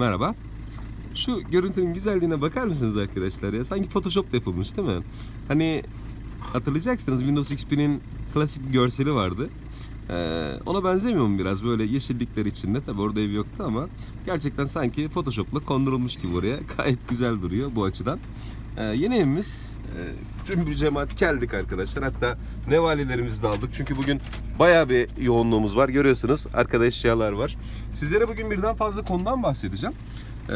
Merhaba. Şu görüntünün güzelliğine bakar mısınız arkadaşlar ya? Sanki Photoshop yapılmış değil mi? Hani hatırlayacaksınız Windows XP'nin klasik bir görseli vardı. Ee, ona benzemiyor mu biraz böyle yeşillikler içinde? Tabi orada ev yoktu ama gerçekten sanki Photoshop'la kondurulmuş gibi oraya. Gayet güzel duruyor bu açıdan. Ee, yeni evimiz e, cümbür cemaat geldik arkadaşlar. Hatta nevalelerimizi de aldık. Çünkü bugün bayağı bir yoğunluğumuz var. Görüyorsunuz arkada eşyalar var. Sizlere bugün birden fazla konudan bahsedeceğim. Ee,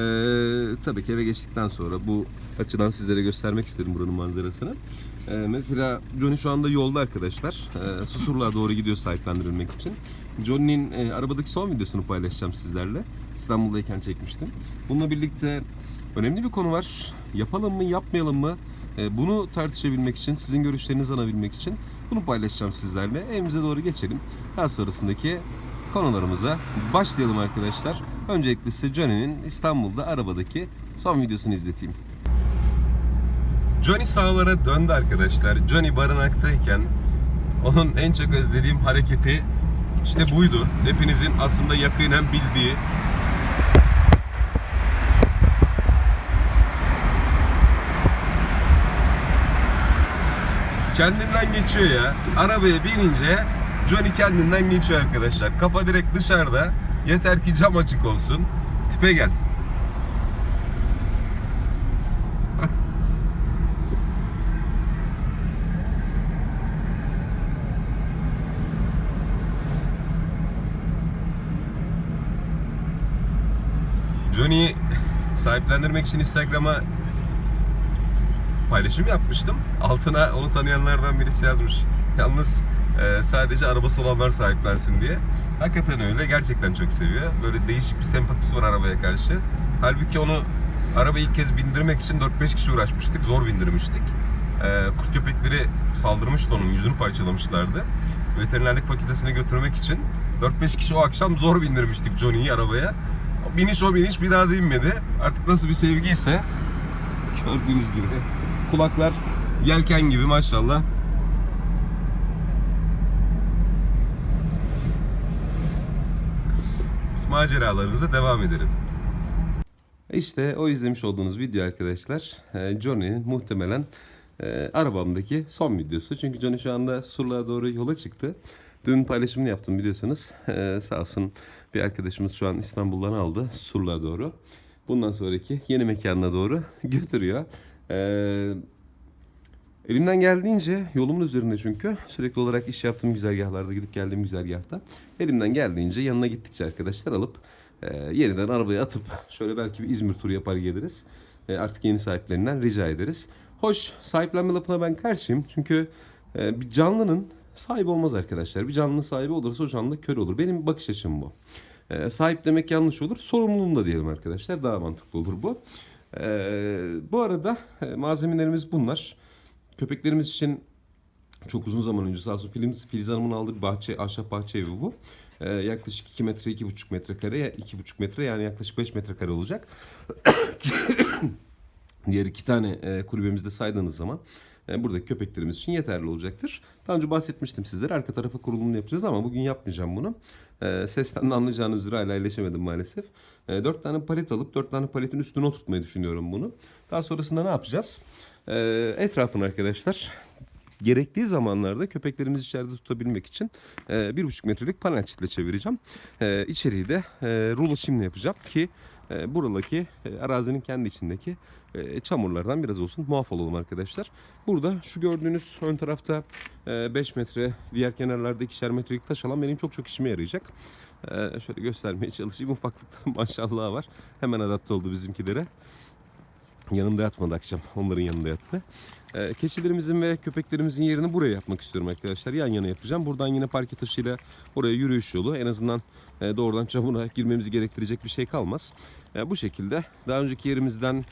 tabii ki eve geçtikten sonra bu açıdan sizlere göstermek istedim buranın manzarasını. Ee, mesela Johnny şu anda yolda arkadaşlar. Ee, Susurluğa doğru gidiyor sahiplendirilmek için. Johnny'nin e, arabadaki son videosunu paylaşacağım sizlerle. İstanbul'dayken çekmiştim. Bununla birlikte önemli bir konu var. Yapalım mı yapmayalım mı? Ee, bunu tartışabilmek için, sizin görüşlerinizi alabilmek için bunu paylaşacağım sizlerle. Evimize doğru geçelim. Daha sonrasındaki konularımıza başlayalım arkadaşlar. Öncelikle size Johnny'nin İstanbul'da arabadaki son videosunu izleteyim. Johnny sahalara döndü arkadaşlar. Johnny barınaktayken onun en çok özlediğim hareketi işte buydu. Hepinizin aslında yakinen bildiği kendinden geçiyor ya. Arabaya binince Johnny kendinden geçiyor arkadaşlar. Kafa direkt dışarıda. Yeter ki cam açık olsun. Tipe gel. Johnny'yi sahiplendirmek için Instagram'a paylaşım yapmıştım. Altına onu tanıyanlardan birisi yazmış. Yalnız e, sadece arabası olanlar sahiplensin diye. Hakikaten öyle. Gerçekten çok seviyor. Böyle değişik bir sempatisi var arabaya karşı. Halbuki onu arabayı ilk kez bindirmek için 4-5 kişi uğraşmıştık. Zor bindirmiştik. E, kurt köpekleri saldırmıştı onun. Yüzünü parçalamışlardı. Veterinerlik fakültesine götürmek için 4-5 kişi o akşam zor bindirmiştik Johnny'yi arabaya. Biniş o biniş bir daha da inmedi. Artık nasıl bir sevgiyse gördüğünüz gibi. Kulaklar yelken gibi maşallah. Biz maceralarımıza devam edelim. İşte o izlemiş olduğunuz video arkadaşlar. e, Johnny'nin muhtemelen e, arabamdaki son videosu. Çünkü Johnny şu anda Surluğa doğru yola çıktı. Dün paylaşımını yaptım biliyorsunuz. E, sağ olsun bir arkadaşımız şu an İstanbul'dan aldı Surluğa doğru. Bundan sonraki yeni mekanına doğru götürüyor. E, elimden geldiğince yolumun üzerinde çünkü sürekli olarak iş yaptığım güzergahlarda gidip geldiğim güzergahta elimden geldiğince yanına gittikçe arkadaşlar alıp e, yeniden arabaya atıp şöyle belki bir İzmir turu yapar geliriz. E, artık yeni sahiplerinden rica ederiz. Hoş sahiplenme lafına ben karşıyım. Çünkü e, bir canlının sahibi olmaz arkadaşlar. Bir canlının sahibi olursa o canlı kör olur. Benim bakış açım bu. E, sahip demek yanlış olur. Sorumluluğum da diyelim arkadaşlar. Daha mantıklı olur bu. E, bu arada e, malzemelerimiz bunlar. Köpeklerimiz için çok uzun zaman önce sağ olsun Filiz, Filiz Hanım'ın aldığı bahçe, ahşap bahçe evi bu. Ee, yaklaşık 2 metre, 2,5 metrekare, 2,5 metre yani yaklaşık 5 metrekare olacak. Diğer iki tane e, kulübemizde saydığınız zaman buradaki köpeklerimiz için yeterli olacaktır. Daha önce bahsetmiştim sizlere. Arka tarafa kurulumunu yapacağız ama bugün yapmayacağım bunu. E, sesten de anlayacağınız üzere hala iyileşemedim maalesef. E, 4 tane palet alıp 4 tane paletin üstüne oturtmayı düşünüyorum bunu. Daha sonrasında ne yapacağız? E, etrafını arkadaşlar gerektiği zamanlarda köpeklerimizi içeride tutabilmek için e, bir buçuk metrelik panel çitle çevireceğim. E, içeriği de e, rulo çimle yapacağım ki e, buradaki e, arazinin kendi içindeki e, çamurlardan biraz olsun muaf olalım arkadaşlar. Burada şu gördüğünüz ön tarafta 5 metre, diğer kenarlarda 2'şer metrelik taş alan benim çok çok işime yarayacak. E, şöyle göstermeye çalışayım. Ufaklıkta maşallah var. Hemen adapte oldu bizimkilere. Yanımda yatmadı akşam. Onların yanında yattı. Ee, keçilerimizin ve köpeklerimizin yerini buraya yapmak istiyorum arkadaşlar. Yan yana yapacağım. Buradan yine parke taşıyla oraya yürüyüş yolu. En azından e, doğrudan çamura girmemizi gerektirecek bir şey kalmaz. E, bu şekilde daha önceki yerimizden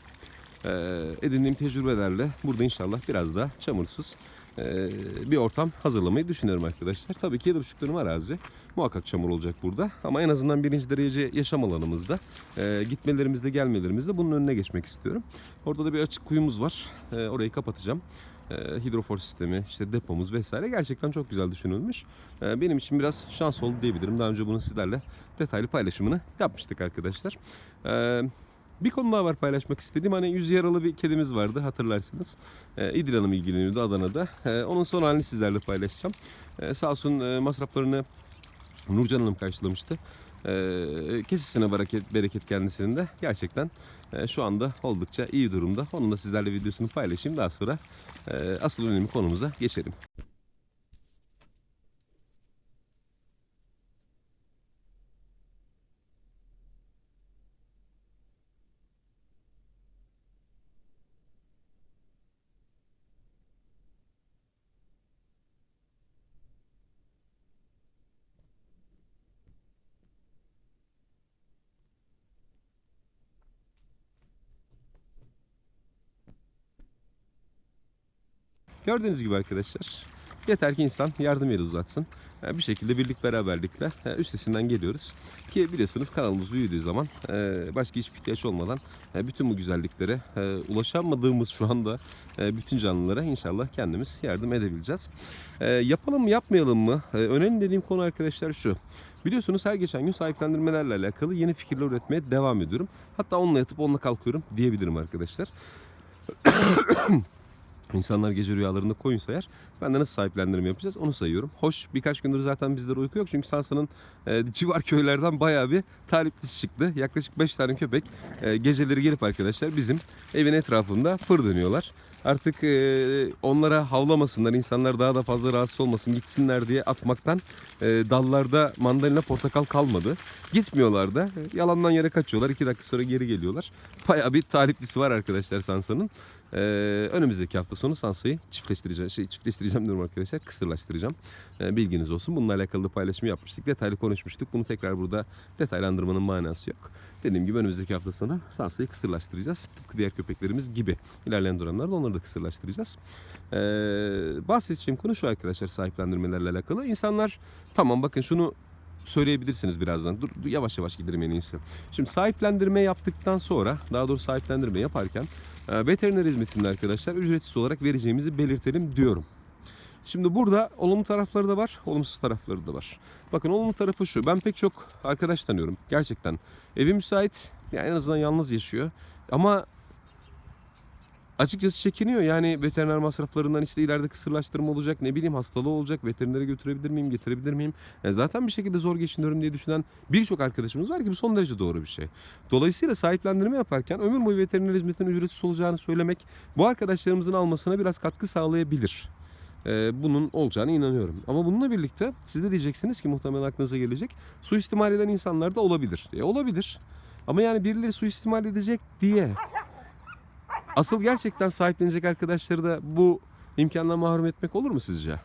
e, edindiğim tecrübelerle burada inşallah biraz daha çamursuz bir ortam hazırlamayı düşünüyorum arkadaşlar. Tabii ki 7,5 dönüm arazi. Muhakkak çamur olacak burada. Ama en azından birinci derece yaşam alanımızda e, gitmelerimizde gelmelerimizde bunun önüne geçmek istiyorum. Orada da bir açık kuyumuz var. E, orayı kapatacağım. e, hidrofor sistemi, işte depomuz vesaire gerçekten çok güzel düşünülmüş. E, benim için biraz şans oldu diyebilirim. Daha önce bunu sizlerle detaylı paylaşımını yapmıştık arkadaşlar. E, bir konu daha var paylaşmak istediğim. Hani yüz yaralı bir kedimiz vardı hatırlarsınız. E, İdil Hanım ilgileniyordu Adana'da. E, onun son halini sizlerle paylaşacağım. E, sağ olsun e, masraflarını Nurcan Hanım karşılamıştı. E, kesesine bereket, bereket kendisinin de. Gerçekten e, şu anda oldukça iyi durumda. Onun da sizlerle videosunu paylaşayım. Daha sonra e, asıl önemli konumuza geçelim. Gördüğünüz gibi arkadaşlar yeter ki insan yardım eli uzatsın. Yani bir şekilde birlik beraberlikle e, üstesinden geliyoruz. Ki biliyorsunuz kanalımız büyüdüğü zaman e, başka hiçbir ihtiyaç olmadan e, bütün bu güzelliklere ulaşamadığımız şu anda bütün canlılara inşallah kendimiz yardım edebileceğiz. Yapalım mı yapmayalım mı? Önemli dediğim konu arkadaşlar şu. Biliyorsunuz her geçen gün sahiplendirmelerle alakalı yeni fikirler üretmeye devam ediyorum. Hatta onunla yatıp onunla kalkıyorum diyebilirim arkadaşlar. İnsanlar gece rüyalarında koyun sayar. Ben de nasıl sahiplendirme yapacağız onu sayıyorum. Hoş birkaç gündür zaten bizlere uyku yok. Çünkü Sansa'nın e, civar köylerden bayağı bir taliplisi çıktı. Yaklaşık 5 tane köpek e, geceleri gelip arkadaşlar bizim evin etrafında fır dönüyorlar. Artık e, onlara havlamasınlar, insanlar daha da fazla rahatsız olmasın, gitsinler diye atmaktan e, dallarda mandalina portakal kalmadı. Gitmiyorlar da e, yalandan yere kaçıyorlar. 2 dakika sonra geri geliyorlar. Bayağı bir taliplisi var arkadaşlar Sansa'nın. Ee, önümüzdeki hafta sonu Sansa'yı çiftleştireceğim. Şey, çiftleştireceğim diyorum arkadaşlar. Kısırlaştıracağım. Ee, bilginiz olsun. Bununla alakalı da paylaşım yapmıştık. Detaylı konuşmuştuk. Bunu tekrar burada detaylandırmanın manası yok. Dediğim gibi önümüzdeki hafta sonu Sansa'yı kısırlaştıracağız. Tıpkı diğer köpeklerimiz gibi. İlerleyen dönemlerde onları da kısırlaştıracağız. Ee, bahsedeceğim konu şu arkadaşlar sahiplendirmelerle alakalı. İnsanlar tamam bakın şunu söyleyebilirsiniz birazdan. Dur, dur, yavaş yavaş gidelim en iyisi. Şimdi sahiplendirme yaptıktan sonra, daha doğrusu sahiplendirme yaparken veteriner hizmetinde arkadaşlar ücretsiz olarak vereceğimizi belirtelim diyorum. Şimdi burada olumlu tarafları da var, olumsuz tarafları da var. Bakın olumlu tarafı şu. Ben pek çok arkadaş tanıyorum. Gerçekten evi müsait. Yani en azından yalnız yaşıyor. Ama açıkçası çekiniyor. Yani veteriner masraflarından işte ileride kısırlaştırma olacak, ne bileyim hastalığı olacak, veterinere götürebilir miyim, getirebilir miyim? Yani zaten bir şekilde zor geçiniyorum diye düşünen birçok arkadaşımız var ki bu son derece doğru bir şey. Dolayısıyla sahiplendirme yaparken ömür boyu veteriner hizmetinin ücretsiz olacağını söylemek bu arkadaşlarımızın almasına biraz katkı sağlayabilir. Ee, bunun olacağına inanıyorum. Ama bununla birlikte siz de diyeceksiniz ki muhtemelen aklınıza gelecek. Suistimal eden insanlar da olabilir. E, olabilir. Ama yani birileri suistimal edecek diye asıl gerçekten sahiplenecek arkadaşları da bu imkandan mahrum etmek olur mu sizce?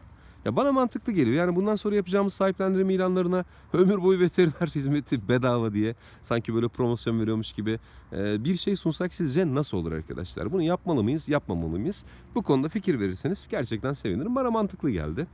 Ya bana mantıklı geliyor. Yani bundan sonra yapacağımız sahiplendirme ilanlarına ömür boyu veteriner hizmeti bedava diye sanki böyle promosyon veriyormuş gibi e, bir şey sunsak sizce nasıl olur arkadaşlar? Bunu yapmalı mıyız, yapmamalı mıyız? Bu konuda fikir verirseniz gerçekten sevinirim. Bana mantıklı geldi.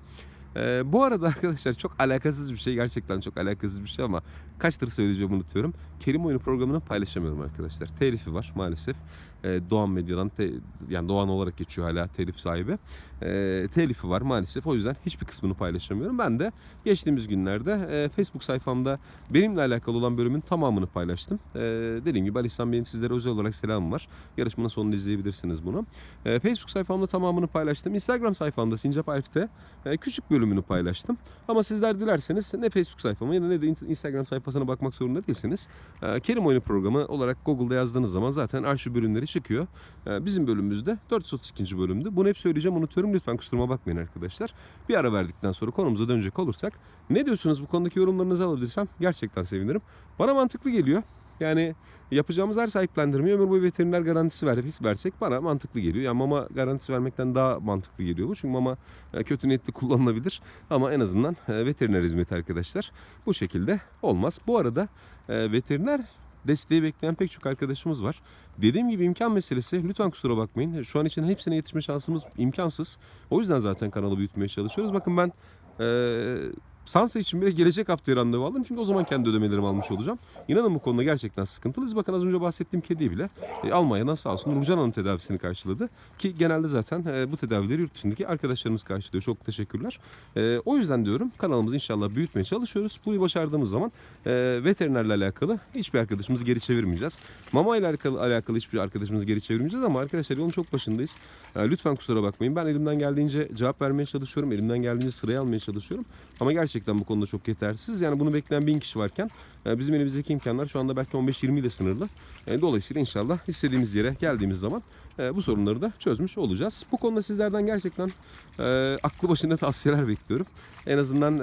Ee, bu arada arkadaşlar çok alakasız bir şey gerçekten çok alakasız bir şey ama kaçtır söyleyeceğimi unutuyorum. Kerim Oyunu programını paylaşamıyorum arkadaşlar. Telifi var maalesef. Ee, Doğan Medya'dan te- yani Doğan olarak geçiyor hala telif sahibi. Ee, telifi var maalesef. O yüzden hiçbir kısmını paylaşamıyorum. Ben de geçtiğimiz günlerde e, Facebook sayfamda benimle alakalı olan bölümün tamamını paylaştım. Ee, dediğim gibi Ali İhsan Bey'in sizlere özel olarak selamım var. Yarışmanın sonunda izleyebilirsiniz bunu. Ee, Facebook sayfamda tamamını paylaştım. Instagram sayfamda Sincap Alf'te e, küçük bölümünü paylaştım. Ama sizler dilerseniz ne Facebook sayfama ya ne de Instagram sayfasına bakmak zorunda değilsiniz. Ee, Kerim Oyunu programı olarak Google'da yazdığınız zaman zaten arşiv bölümleri çıkıyor. Ee, Bizim bölümümüzde 432. bölümdü. Bunu hep söyleyeceğim unutuyorum. Lütfen kusuruma bakmayın arkadaşlar. Bir ara verdikten sonra konumuza dönecek olursak ne diyorsunuz bu konudaki yorumlarınızı alabilirsem gerçekten sevinirim. Bana mantıklı geliyor. Yani yapacağımız her sahiplendirmeyi ömür boyu veteriner garantisi ver, versek bana mantıklı geliyor. Yani mama garantisi vermekten daha mantıklı geliyor bu. Çünkü mama e, kötü niyetli kullanılabilir. Ama en azından e, veteriner hizmeti arkadaşlar bu şekilde olmaz. Bu arada e, veteriner desteği bekleyen pek çok arkadaşımız var. Dediğim gibi imkan meselesi lütfen kusura bakmayın. Şu an için hepsine yetişme şansımız imkansız. O yüzden zaten kanalı büyütmeye çalışıyoruz. Bakın ben e, Sansa için bile gelecek haftaya randevu aldım. Çünkü o zaman kendi ödemelerimi almış olacağım. İnanın bu konuda gerçekten sıkıntılıyız. Bakın az önce bahsettiğim kediyi bile e, Almanya'dan sağ olsun Nurcan Hanım tedavisini karşıladı. Ki genelde zaten e, bu tedavileri yurt dışındaki arkadaşlarımız karşılıyor. Çok teşekkürler. E, o yüzden diyorum kanalımızı inşallah büyütmeye çalışıyoruz. Bunu başardığımız zaman e, veterinerle alakalı hiçbir arkadaşımızı geri çevirmeyeceğiz. Mama ile alakalı, alakalı hiçbir arkadaşımızı geri çevirmeyeceğiz ama arkadaşlar yolun çok başındayız. E, lütfen kusura bakmayın. Ben elimden geldiğince cevap vermeye çalışıyorum. Elimden geldiğince sıraya almaya çalışıyorum. Ama gerçekten bu konuda çok yetersiz. Yani bunu bekleyen bin kişi varken e, bizim elimizdeki imkanlar şu anda belki 15-20 ile sınırlı. E, Dolayısıyla inşallah istediğimiz yere geldiğimiz zaman e, bu sorunları da çözmüş olacağız. Bu konuda sizlerden gerçekten aklı başında tavsiyeler bekliyorum. En azından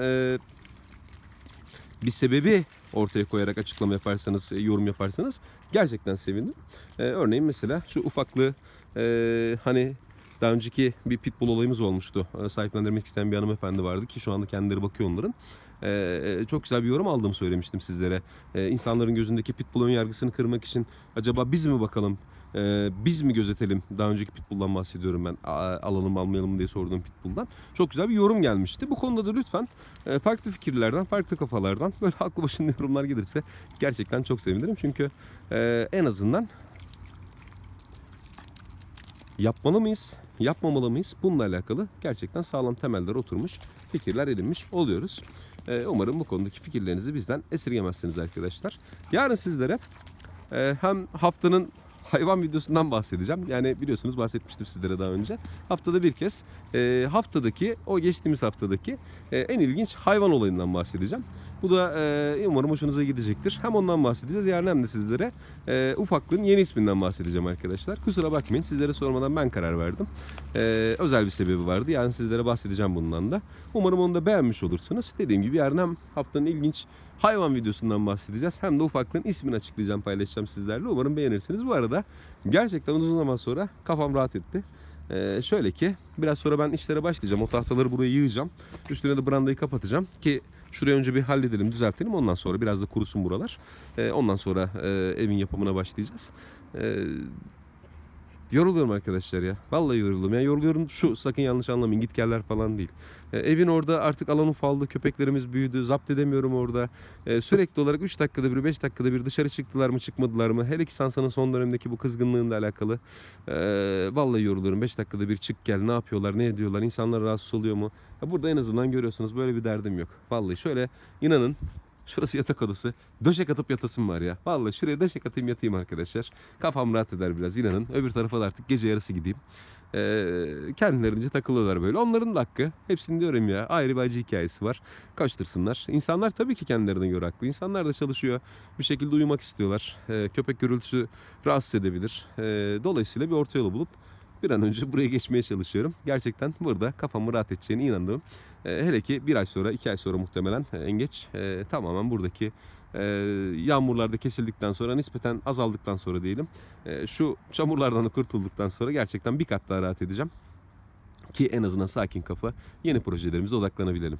bir sebebi ortaya koyarak açıklama yaparsanız, yorum yaparsanız gerçekten sevinirim. E, örneğin mesela şu ufaklığı e, hani daha önceki bir pitbull olayımız olmuştu. E, sahiplendirmek isteyen bir hanımefendi vardı ki şu anda kendileri bakıyor onların. E, çok güzel bir yorum aldığımı söylemiştim sizlere. E, insanların gözündeki pitbull ön yargısını kırmak için acaba biz mi bakalım, e, biz mi gözetelim? Daha önceki pitbull'dan bahsediyorum ben. Alalım almayalım diye sorduğum pitbull'dan. Çok güzel bir yorum gelmişti. Bu konuda da lütfen e, farklı fikirlerden, farklı kafalardan böyle aklı başında yorumlar gelirse gerçekten çok sevinirim. Çünkü e, en azından yapmalı mıyız, yapmamalı mıyız? Bununla alakalı gerçekten sağlam temeller oturmuş, fikirler edinmiş oluyoruz. E, umarım bu konudaki fikirlerinizi bizden esirgemezsiniz arkadaşlar. Yarın sizlere e, hem haftanın hayvan videosundan bahsedeceğim. Yani biliyorsunuz bahsetmiştim sizlere daha önce. Haftada bir kez e, haftadaki o geçtiğimiz haftadaki e, en ilginç hayvan olayından bahsedeceğim. Bu da e, umarım hoşunuza gidecektir. Hem ondan bahsedeceğiz yarın hem de sizlere e, ufaklığın yeni isminden bahsedeceğim arkadaşlar. Kusura bakmayın sizlere sormadan ben karar verdim. E, özel bir sebebi vardı. Yani sizlere bahsedeceğim bundan da. Umarım onu da beğenmiş olursunuz. Dediğim gibi yarın hem haftanın ilginç hayvan videosundan bahsedeceğiz. Hem de ufaklığın ismini açıklayacağım, paylaşacağım sizlerle. Umarım beğenirsiniz. Bu arada gerçekten uzun zaman sonra kafam rahat etti. Ee, şöyle ki biraz sonra ben işlere başlayacağım. O tahtaları buraya yığacağım. Üstüne de brandayı kapatacağım ki şurayı önce bir halledelim, düzeltelim. Ondan sonra biraz da kurusun buralar. Ee, ondan sonra e, evin yapımına başlayacağız. Yoruluyorum arkadaşlar ya. Vallahi yoruluyorum. Yani yoruluyorum şu sakın yanlış anlamayın gitgeller falan değil. Ee, evin orada artık alan ufaldı. Köpeklerimiz büyüdü. Zapt edemiyorum orada. Ee, sürekli olarak 3 dakikada bir 5 dakikada bir dışarı çıktılar mı çıkmadılar mı? Hele ki Sansa'nın son dönemdeki bu kızgınlığıyla alakalı. Ee, vallahi yoruluyorum. 5 dakikada bir çık gel ne yapıyorlar ne ediyorlar insanlar rahatsız oluyor mu? Ya burada en azından görüyorsunuz böyle bir derdim yok. Vallahi şöyle inanın Şurası yatak odası. Döşek atıp yatasım var ya. Vallahi şuraya döşek atayım yatayım arkadaşlar. Kafam rahat eder biraz inanın. Öbür tarafa da artık gece yarısı gideyim. Ee, kendilerince takılıyorlar böyle. Onların da hakkı. Hepsini diyorum ya. Ayrı bir acı hikayesi var. Kaçtırsınlar. İnsanlar tabii ki kendilerine göre haklı. İnsanlar da çalışıyor. Bir şekilde uyumak istiyorlar. Ee, köpek gürültüsü rahatsız edebilir. Ee, dolayısıyla bir orta yolu bulup bir an önce buraya geçmeye çalışıyorum. Gerçekten burada kafamı rahat edeceğine inandığım. E, hele ki bir ay sonra, iki ay sonra muhtemelen e, en geç e, tamamen buradaki e, yağmurlarda kesildikten sonra nispeten azaldıktan sonra diyelim. Şu çamurlardan da kurtulduktan sonra gerçekten bir kat daha rahat edeceğim. Ki en azından sakin kafa yeni projelerimize odaklanabilelim.